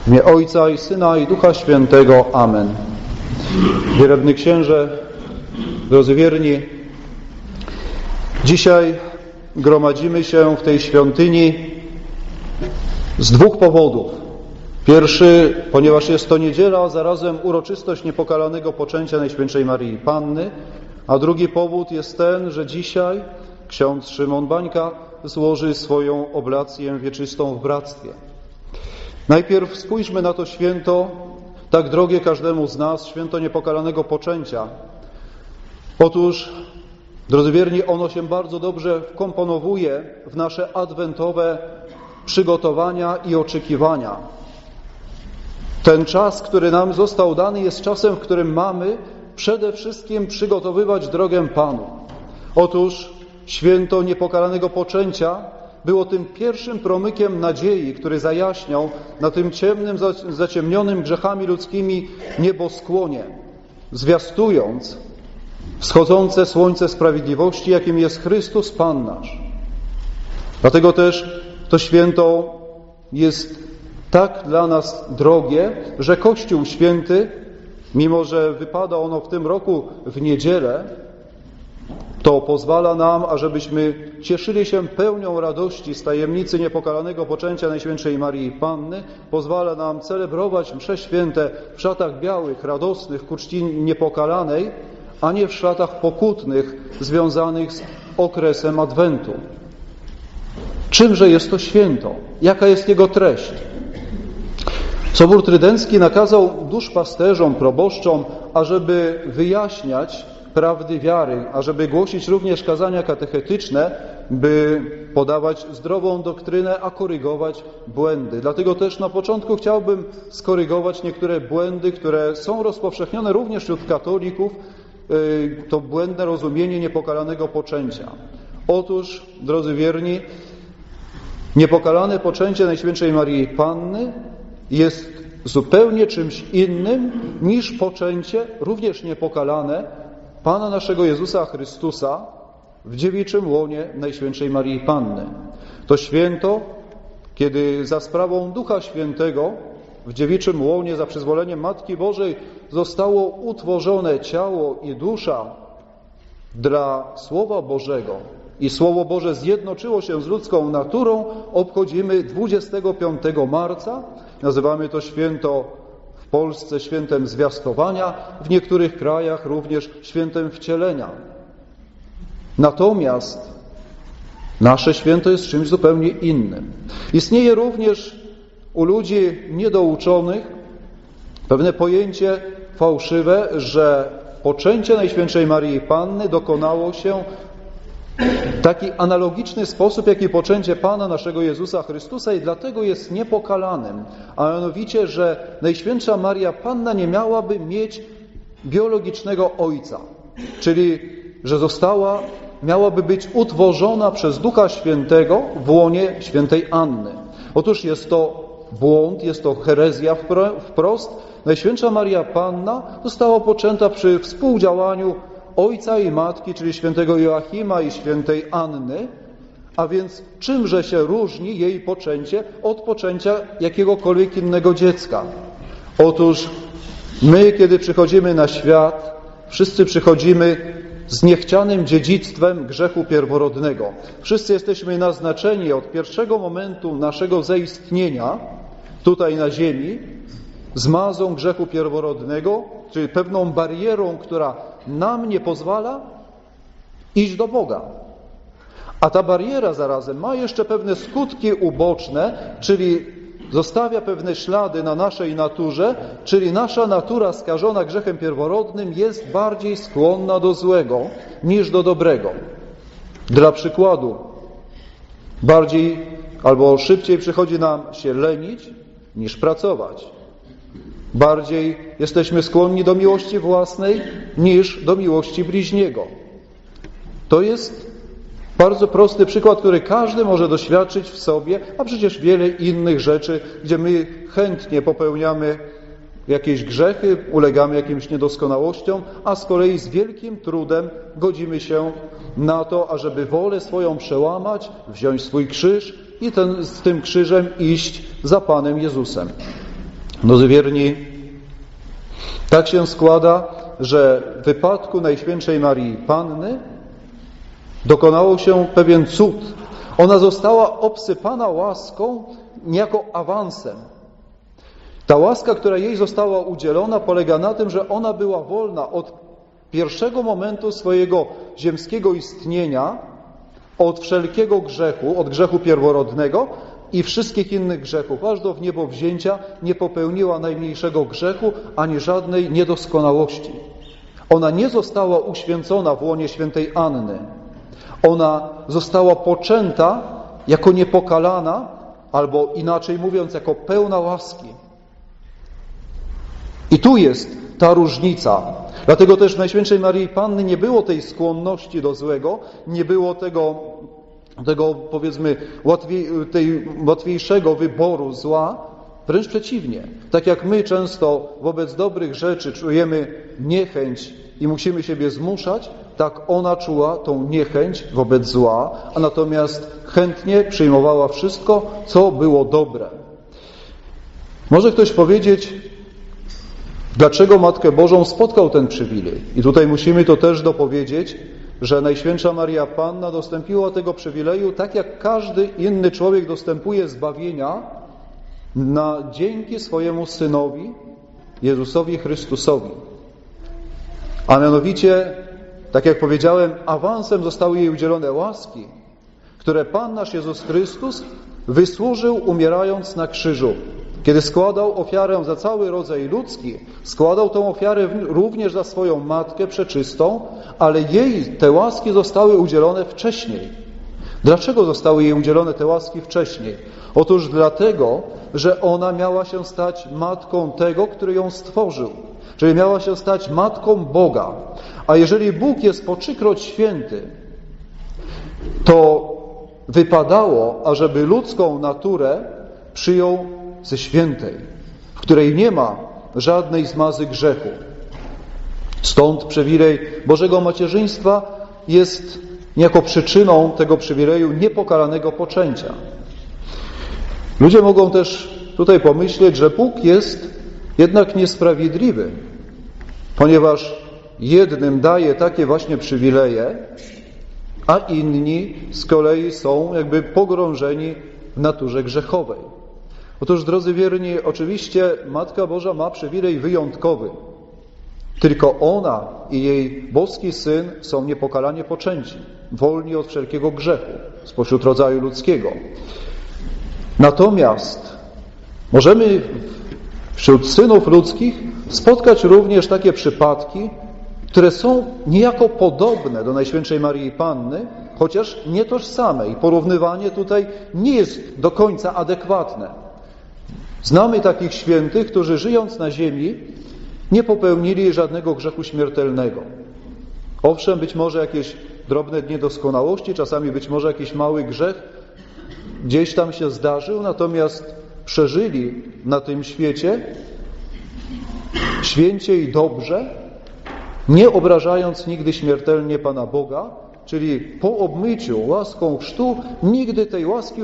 W imię Ojca i Syna i Ducha Świętego. Amen. Wielebny Księże, drodzy wierni, dzisiaj gromadzimy się w tej świątyni z dwóch powodów. Pierwszy, ponieważ jest to niedziela, a zarazem uroczystość niepokalanego poczęcia Najświętszej Marii Panny, a drugi powód jest ten, że dzisiaj ksiądz Szymon Bańka złoży swoją oblację wieczystą w bractwie. Najpierw spójrzmy na to święto, tak drogie każdemu z nas, święto niepokalanego poczęcia. Otóż, drodzy wierni, ono się bardzo dobrze wkomponowuje w nasze adwentowe przygotowania i oczekiwania. Ten czas, który nam został dany, jest czasem, w którym mamy przede wszystkim przygotowywać drogę Panu. Otóż święto niepokalanego poczęcia było tym pierwszym promykiem nadziei, który zajaśniał na tym ciemnym, zaciemnionym grzechami ludzkimi nieboskłonie, zwiastując wschodzące słońce sprawiedliwości, jakim jest Chrystus Pan nasz. Dlatego też to święto jest tak dla nas drogie, że Kościół Święty, mimo że wypada ono w tym roku w niedzielę, to pozwala nam, ażebyśmy cieszyli się pełnią radości z tajemnicy niepokalanego poczęcia Najświętszej Marii Panny. Pozwala nam celebrować msze święte w szatach białych, radosnych, ku czci niepokalanej, a nie w szatach pokutnych związanych z okresem Adwentu. Czymże jest to święto? Jaka jest jego treść? Sobór Trydencki nakazał duszpasterzom, proboszczom, ażeby wyjaśniać prawdy wiary, ażeby głosić również kazania katechetyczne, by podawać zdrową doktrynę, a korygować błędy. Dlatego też na początku chciałbym skorygować niektóre błędy, które są rozpowszechnione również wśród katolików, to błędne rozumienie niepokalanego poczęcia. Otóż, drodzy wierni, niepokalane poczęcie Najświętszej Marii Panny jest zupełnie czymś innym niż poczęcie, również niepokalane, Pana naszego Jezusa Chrystusa w dziewiczym łonie Najświętszej Marii Panny. To święto, kiedy za sprawą Ducha Świętego w dziewiczym łonie za przyzwoleniem Matki Bożej zostało utworzone ciało i dusza dla Słowa Bożego i Słowo Boże zjednoczyło się z ludzką naturą, obchodzimy 25 marca. Nazywamy to święto Polsce świętem zwiastowania, w niektórych krajach również świętem wcielenia. Natomiast nasze święto jest czymś zupełnie innym. Istnieje również u ludzi niedouczonych pewne pojęcie fałszywe, że poczęcie Najświętszej Marii Panny dokonało się taki analogiczny sposób, jak i poczęcie Pana naszego Jezusa Chrystusa i dlatego jest niepokalanym. A mianowicie, że Najświętsza Maria Panna nie miałaby mieć biologicznego ojca, czyli że została, miałaby być utworzona przez Ducha Świętego w łonie świętej Anny. Otóż jest to błąd, jest to herezja wprost. Najświętsza Maria Panna została poczęta przy współdziałaniu ojca i matki, czyli świętego Joachima i świętej Anny, a więc czymże się różni jej poczęcie od poczęcia jakiegokolwiek innego dziecka? Otóż my, kiedy przychodzimy na świat, wszyscy przychodzimy z niechcianym dziedzictwem grzechu pierworodnego. Wszyscy jesteśmy naznaczeni od pierwszego momentu naszego zaistnienia tutaj na ziemi z mazą grzechu pierworodnego, czyli pewną barierą, która nam nie pozwala iść do Boga. A ta bariera zarazem ma jeszcze pewne skutki uboczne, czyli zostawia pewne ślady na naszej naturze, czyli nasza natura skażona grzechem pierworodnym jest bardziej skłonna do złego niż do dobrego. Dla przykładu, bardziej albo szybciej przychodzi nam się lenić niż pracować. Bardziej jesteśmy skłonni do miłości własnej niż do miłości bliźniego. To jest bardzo prosty przykład, który każdy może doświadczyć w sobie, a przecież wiele innych rzeczy, gdzie my chętnie popełniamy jakieś grzechy, ulegamy jakimś niedoskonałościom, a z kolei z wielkim trudem godzimy się na to, ażeby wolę swoją przełamać, wziąć swój krzyż i ten, z tym krzyżem iść za Panem Jezusem. Drodzy wierni, tak się składa, że w wypadku Najświętszej Marii Panny dokonało się pewien cud. Ona została obsypana łaską niejako awansem. Ta łaska, która jej została udzielona, polega na tym, że ona była wolna od pierwszego momentu swojego ziemskiego istnienia, od wszelkiego grzechu, od grzechu pierworodnego i wszystkich innych grzechów, aż do wniebowzięcia nie popełniła najmniejszego grzechu ani żadnej niedoskonałości. Ona nie została uświęcona w łonie świętej Anny. Ona została poczęta jako niepokalana, albo inaczej mówiąc, jako pełna łaski. I tu jest ta różnica. Dlatego też w Najświętszej Marii Panny nie było tej skłonności do złego, nie było tego, tego powiedzmy, łatwiej, tej łatwiejszego wyboru zła, wręcz przeciwnie. Tak jak my często wobec dobrych rzeczy czujemy niechęć i musimy siebie zmuszać, tak ona czuła tą niechęć wobec zła, a natomiast chętnie przyjmowała wszystko, co było dobre. Może ktoś powiedzieć, dlaczego Matkę Bożą spotkał ten przywilej? I tutaj musimy to też dopowiedzieć, że Najświętsza Maria Panna dostąpiła tego przywileju tak jak każdy inny człowiek dostępuje zbawienia na dzięki swojemu Synowi, Jezusowi Chrystusowi. A mianowicie, tak jak powiedziałem, awansem zostały jej udzielone łaski, które Pan nasz Jezus Chrystus wysłużył umierając na krzyżu. Kiedy składał ofiarę za cały rodzaj ludzki, składał tę ofiarę również za swoją matkę przeczystą, ale jej te łaski zostały udzielone wcześniej. Dlaczego zostały jej udzielone te łaski wcześniej? Otóż dlatego, że ona miała się stać matką tego, który ją stworzył, czyli miała się stać matką Boga. A jeżeli Bóg jest po trzykroć święty, to wypadało, ażeby ludzką naturę przyjął ze świętej, w której nie ma żadnej zmazy grzechu. Stąd przywilej Bożego Macierzyństwa jest niejako przyczyną tego przywileju niepokalanego poczęcia. Ludzie mogą też tutaj pomyśleć, że Bóg jest jednak niesprawiedliwy, ponieważ jednym daje takie właśnie przywileje, a inni z kolei są jakby pogrążeni w naturze grzechowej. Otóż, drodzy wierni, oczywiście Matka Boża ma przywilej wyjątkowy. Tylko ona i jej boski Syn są niepokalanie poczęci, wolni od wszelkiego grzechu spośród rodzaju ludzkiego. Natomiast możemy wśród synów ludzkich spotkać również takie przypadki, które są niejako podobne do Najświętszej Marii Panny, chociaż nie tożsame i porównywanie tutaj nie jest do końca adekwatne. Znamy takich świętych, którzy żyjąc na ziemi nie popełnili żadnego grzechu śmiertelnego. Owszem, być może jakieś drobne niedoskonałości, czasami być może jakiś mały grzech gdzieś tam się zdarzył, natomiast przeżyli na tym świecie święcie i dobrze, nie obrażając nigdy śmiertelnie Pana Boga, czyli po obmyciu łaską chrztu, nigdy tej łaski,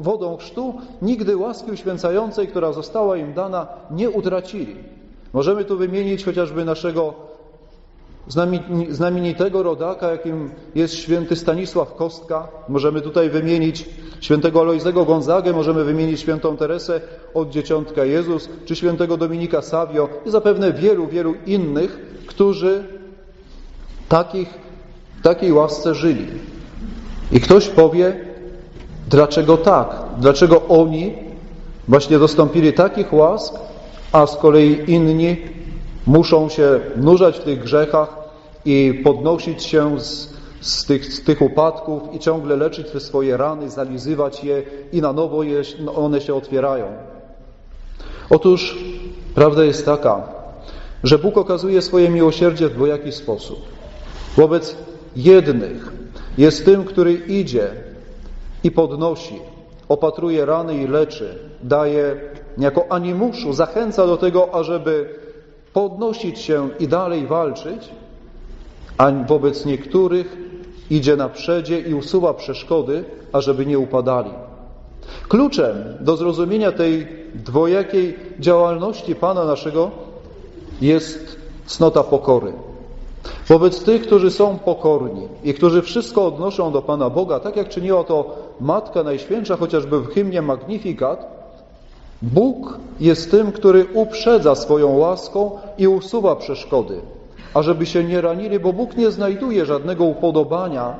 wodą chrztu, nigdy łaski uświęcającej, która została im dana, nie utracili. Możemy tu wymienić chociażby naszego znamienitego rodaka, jakim jest święty Stanisław Kostka. Możemy tutaj wymienić świętego Alojzego Gonzagę, możemy wymienić świętą Teresę od Dzieciątka Jezus, czy świętego Dominika Savio i zapewne wielu, wielu innych, którzy takich, takiej łasce żyli. I ktoś powie, dlaczego tak? Dlaczego oni właśnie dostąpili takich łask, a z kolei inni muszą się nurzać w tych grzechach i podnosić się z, z, tych, z tych upadków i ciągle leczyć te swoje rany, zalizywać je i na nowo je, one się otwierają. Otóż prawda jest taka, że Bóg okazuje swoje miłosierdzie w dwojaki sposób. Wobec jednych jest tym, który idzie i podnosi, opatruje rany i leczy, daje jako animuszu, zachęca do tego, ażeby podnosić się i dalej walczyć, a wobec niektórych idzie na przedzie i usuwa przeszkody, ażeby nie upadali. Kluczem do zrozumienia tej dwojakiej działalności Pana naszego jest cnota pokory. Wobec tych, którzy są pokorni i którzy wszystko odnoszą do Pana Boga, tak jak czyniła to Matka Najświętsza, chociażby w hymnie Magnificat, Bóg jest tym, który uprzedza swoją łaską i usuwa przeszkody, ażeby się nie ranili, bo Bóg nie znajduje żadnego upodobania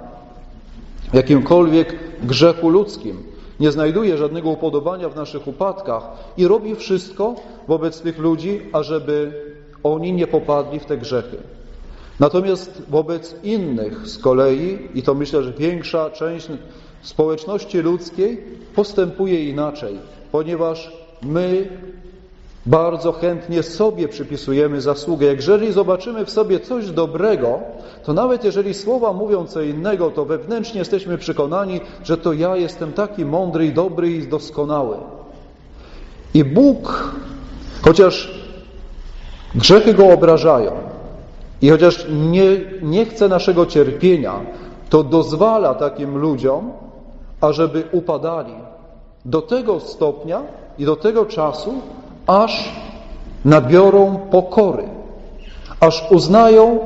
w jakimkolwiek grzechu ludzkim. Nie znajduje żadnego upodobania w naszych upadkach i robi wszystko wobec tych ludzi, ażeby oni nie popadli w te grzechy. Natomiast wobec innych z kolei, i to myślę, że większa część społeczności ludzkiej postępuje inaczej, ponieważ my bardzo chętnie sobie przypisujemy zasługę. Jeżeli zobaczymy w sobie coś dobrego, to nawet jeżeli słowa mówią co innego, to wewnętrznie jesteśmy przekonani, że to ja jestem taki mądry i dobry i doskonały. I Bóg, chociaż grzechy Go obrażają i chociaż nie, nie chce naszego cierpienia, to dozwala takim ludziom, ażeby upadali do tego stopnia i do tego czasu, aż nabiorą pokory, aż uznają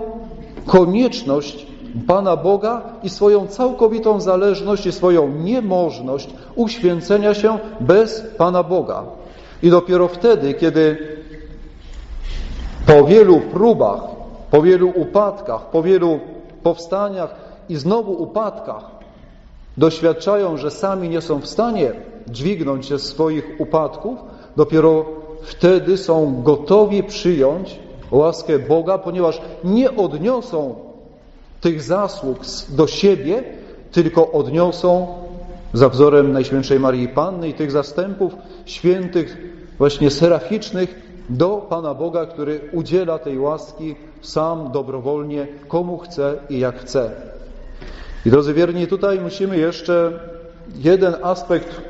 konieczność Pana Boga i swoją całkowitą zależność i swoją niemożność uświęcenia się bez Pana Boga. I dopiero wtedy, kiedy po wielu próbach, po wielu upadkach, po wielu powstaniach i znowu upadkach doświadczają, że sami nie są w stanie dźwignąć się z swoich upadków, dopiero wtedy są gotowi przyjąć łaskę Boga, ponieważ nie odniosą tych zasług do siebie, tylko odniosą za wzorem Najświętszej Marii Panny i tych zastępów świętych, właśnie seraficznych, do Pana Boga, który udziela tej łaski sam dobrowolnie, komu chce i jak chce. I drodzy wierni, tutaj musimy jeszcze jeden aspekt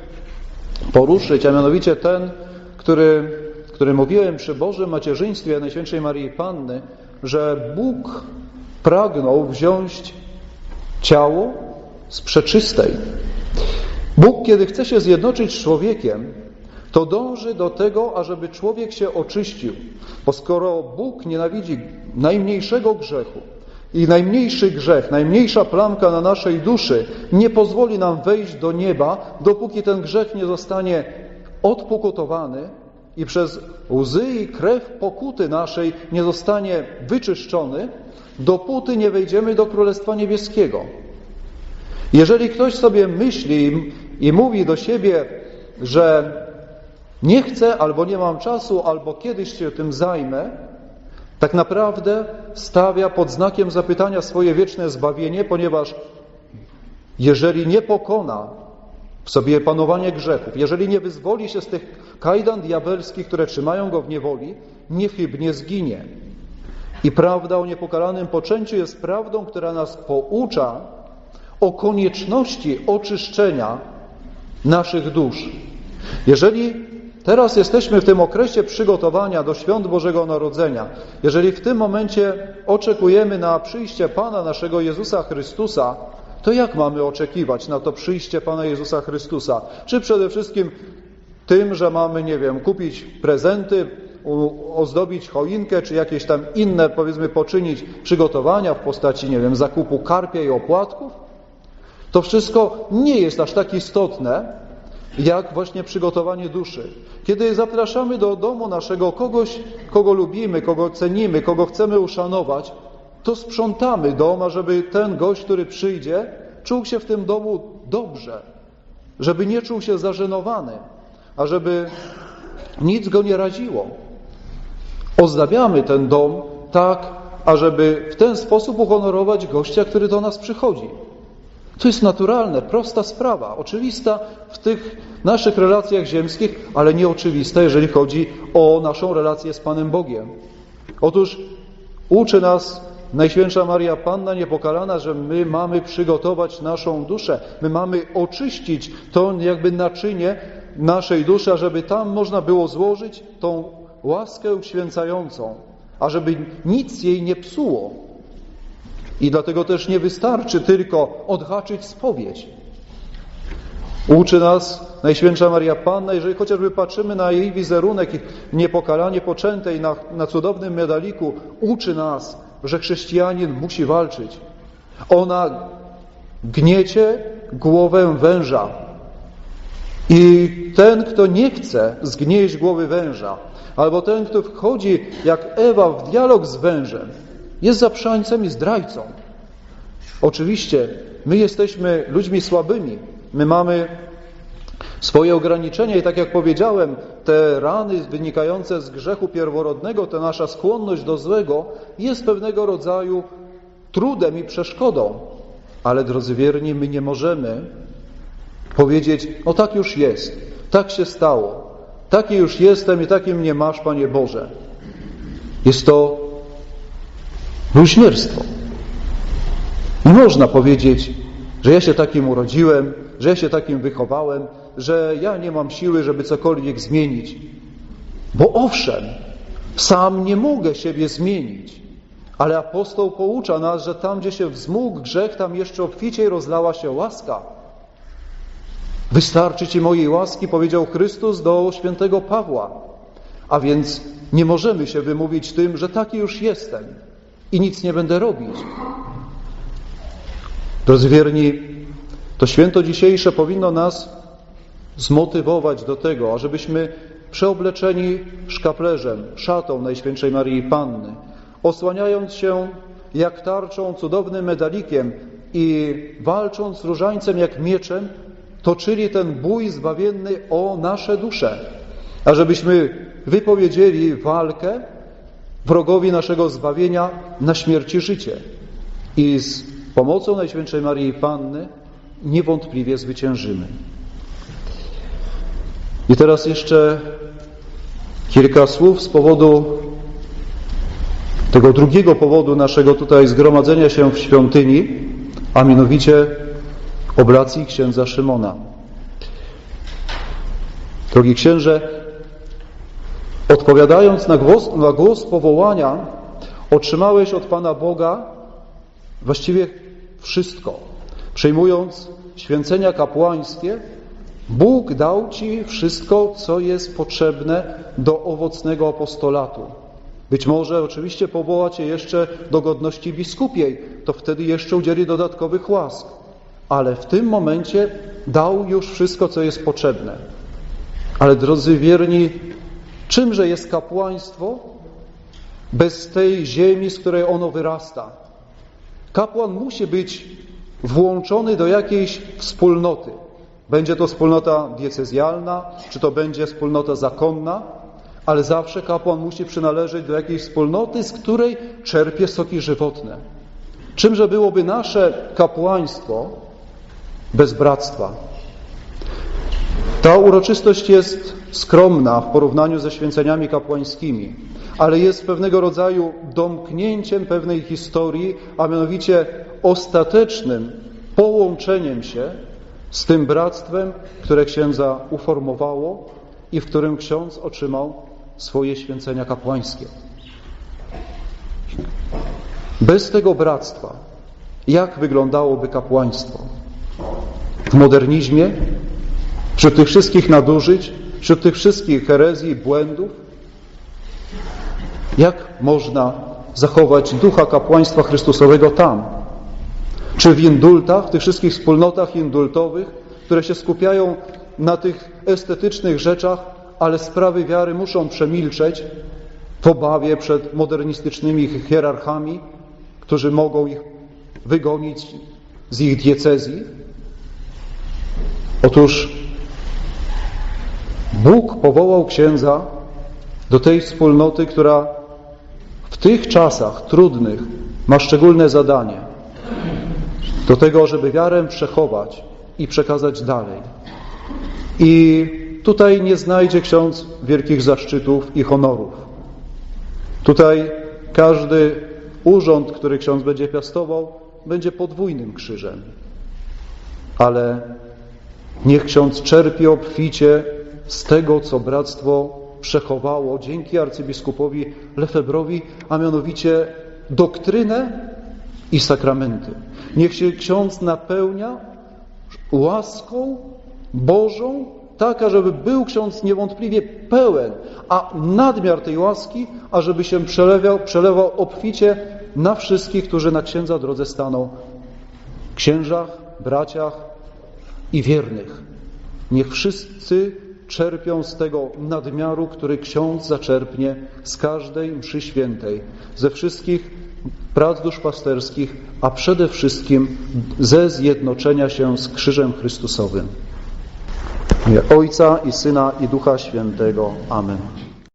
poruszyć, a mianowicie ten, który, który mówiłem przy Bożym Macierzyństwie Najświętszej Marii Panny, że Bóg pragnął wziąć ciało z przeczystej. Bóg, kiedy chce się zjednoczyć z człowiekiem, to dąży do tego, ażeby człowiek się oczyścił. Bo skoro Bóg nienawidzi najmniejszego grzechu i najmniejszy grzech, najmniejsza plamka na naszej duszy nie pozwoli nam wejść do nieba, dopóki ten grzech nie zostanie odpokutowany i przez łzy i krew pokuty naszej nie zostanie wyczyszczony, dopóty nie wejdziemy do Królestwa Niebieskiego. Jeżeli ktoś sobie myśli i mówi do siebie, że nie chcę, albo nie mam czasu, albo kiedyś się tym zajmę, tak naprawdę stawia pod znakiem zapytania swoje wieczne zbawienie, ponieważ jeżeli nie pokona w sobie panowanie grzechów, jeżeli nie wyzwoli się z tych kajdan diabelskich, które trzymają go w niewoli, niechybnie zginie. I prawda o niepokalanym poczęciu jest prawdą, która nas poucza o konieczności oczyszczenia naszych dusz. Jeżeli Teraz jesteśmy w tym okresie przygotowania do świąt Bożego Narodzenia. Jeżeli w tym momencie oczekujemy na przyjście Pana naszego Jezusa Chrystusa, to jak mamy oczekiwać na to przyjście Pana Jezusa Chrystusa? Czy przede wszystkim tym, że mamy, nie wiem, kupić prezenty, ozdobić choinkę, czy jakieś tam inne, powiedzmy, poczynić przygotowania w postaci, nie wiem, zakupu karpia i opłatków? To wszystko nie jest aż tak istotne, jak właśnie przygotowanie duszy. Kiedy zapraszamy do domu naszego kogoś, kogo lubimy, kogo cenimy, kogo chcemy uszanować, to sprzątamy dom, żeby ten gość, który przyjdzie, czuł się w tym domu dobrze, żeby nie czuł się zażenowany, a żeby nic go nie raziło. Ozdabiamy ten dom tak, ażeby w ten sposób uhonorować gościa, który do nas przychodzi. To jest naturalne, prosta sprawa, oczywista w tych naszych relacjach ziemskich, ale nieoczywista, jeżeli chodzi o naszą relację z Panem Bogiem. Otóż uczy nas Najświętsza Maria Panna Niepokalana, że my mamy przygotować naszą duszę, my mamy oczyścić to jakby naczynie naszej duszy, żeby tam można było złożyć tą łaskę uświęcającą, ażeby nic jej nie psuło, i dlatego też nie wystarczy tylko odhaczyć spowiedź. Uczy nas Najświętsza Maria Panna, jeżeli chociażby patrzymy na jej wizerunek niepokalanie poczętej na, na cudownym medaliku, uczy nas, że chrześcijanin musi walczyć. Ona gniecie głowę węża. I ten, kto nie chce zgnieść głowy węża, albo ten, kto wchodzi jak Ewa w dialog z wężem, jest zaprzańcem i zdrajcą. Oczywiście my jesteśmy ludźmi słabymi, my mamy swoje ograniczenia i tak jak powiedziałem, te rany wynikające z grzechu pierworodnego, ta nasza skłonność do złego jest pewnego rodzaju trudem i przeszkodą. Ale drodzy wierni, my nie możemy powiedzieć, o tak już jest, tak się stało, taki już jestem i takim mnie masz, Panie Boże. Jest to bluźnierstwo. Nie można powiedzieć, że ja się takim urodziłem, że ja się takim wychowałem, że ja nie mam siły, żeby cokolwiek zmienić. Bo owszem, sam nie mogę siebie zmienić, ale apostoł poucza nas, że tam, gdzie się wzmógł grzech, tam jeszcze obficiej rozlała się łaska. Wystarczy Ci mojej łaski, powiedział Chrystus do świętego Pawła. A więc nie możemy się wymówić tym, że taki już jestem i nic nie będę robić. Drodzy wierni, to święto dzisiejsze powinno nas zmotywować do tego, ażebyśmy przeobleczeni szkaplerzem, szatą Najświętszej Marii Panny, osłaniając się jak tarczą, cudownym medalikiem i walcząc różańcem jak mieczem, toczyli ten bój zbawienny o nasze dusze, ażebyśmy wypowiedzieli walkę wrogowi naszego zbawienia na śmierć i życie. I z pomocą Najświętszej Marii Panny niewątpliwie zwyciężymy. I teraz jeszcze kilka słów z powodu tego drugiego powodu naszego tutaj zgromadzenia się w świątyni, a mianowicie oblacji księdza Szymona. Drogi księże, odpowiadając na głos, na głos powołania, otrzymałeś od Pana Boga właściwie wszystko. Przejmując święcenia kapłańskie, Bóg dał Ci wszystko, co jest potrzebne do owocnego apostolatu. Być może oczywiście powoła Cię jeszcze do godności biskupiej, to wtedy jeszcze udzieli dodatkowych łask. Ale w tym momencie dał już wszystko, co jest potrzebne. Ale drodzy wierni, czymże jest kapłaństwo bez tej ziemi, z której ono wyrasta? Kapłan musi być włączony do jakiejś wspólnoty. Będzie to wspólnota diecezjalna, czy to będzie wspólnota zakonna, ale zawsze kapłan musi przynależeć do jakiejś wspólnoty, z której czerpie soki żywotne. Czymże byłoby nasze kapłaństwo bez bractwa? Ta uroczystość jest skromna w porównaniu ze święceniami kapłańskimi, ale jest pewnego rodzaju domknięciem pewnej historii, a mianowicie ostatecznym połączeniem się z tym bractwem, które księdza uformowało i w którym ksiądz otrzymał swoje święcenia kapłańskie. Bez tego bractwa, jak wyglądałoby kapłaństwo? W modernizmie, wśród tych wszystkich nadużyć, wśród tych wszystkich herezji błędów, jak można zachować ducha kapłaństwa Chrystusowego tam? Czy w indultach, w tych wszystkich wspólnotach indultowych, które się skupiają na tych estetycznych rzeczach, ale sprawy wiary muszą przemilczeć w obawie przed modernistycznymi hierarchami, którzy mogą ich wygonić z ich diecezji? Otóż Bóg powołał księdza do tej wspólnoty, która w tych czasach trudnych ma szczególne zadanie do tego, żeby wiarę przechować i przekazać dalej. I tutaj nie znajdzie ksiądz wielkich zaszczytów i honorów. Tutaj każdy urząd, który ksiądz będzie piastował, będzie podwójnym krzyżem. Ale niech ksiądz czerpie obficie z tego, co bractwo przechowało dzięki arcybiskupowi Lefebrowi, a mianowicie doktrynę i sakramenty. Niech się ksiądz napełnia łaską Bożą, taka, żeby był ksiądz niewątpliwie pełen, a nadmiar tej łaski, ażeby się przelewał, przelewał obficie na wszystkich, którzy na księdza drodze staną, księżach, braciach i wiernych. Niech wszyscy czerpią z tego nadmiaru, który ksiądz zaczerpnie z każdej mszy świętej, ze wszystkich prac duszpasterskich, a przede wszystkim ze zjednoczenia się z Krzyżem Chrystusowym. Ojca i Syna i Ducha Świętego. Amen.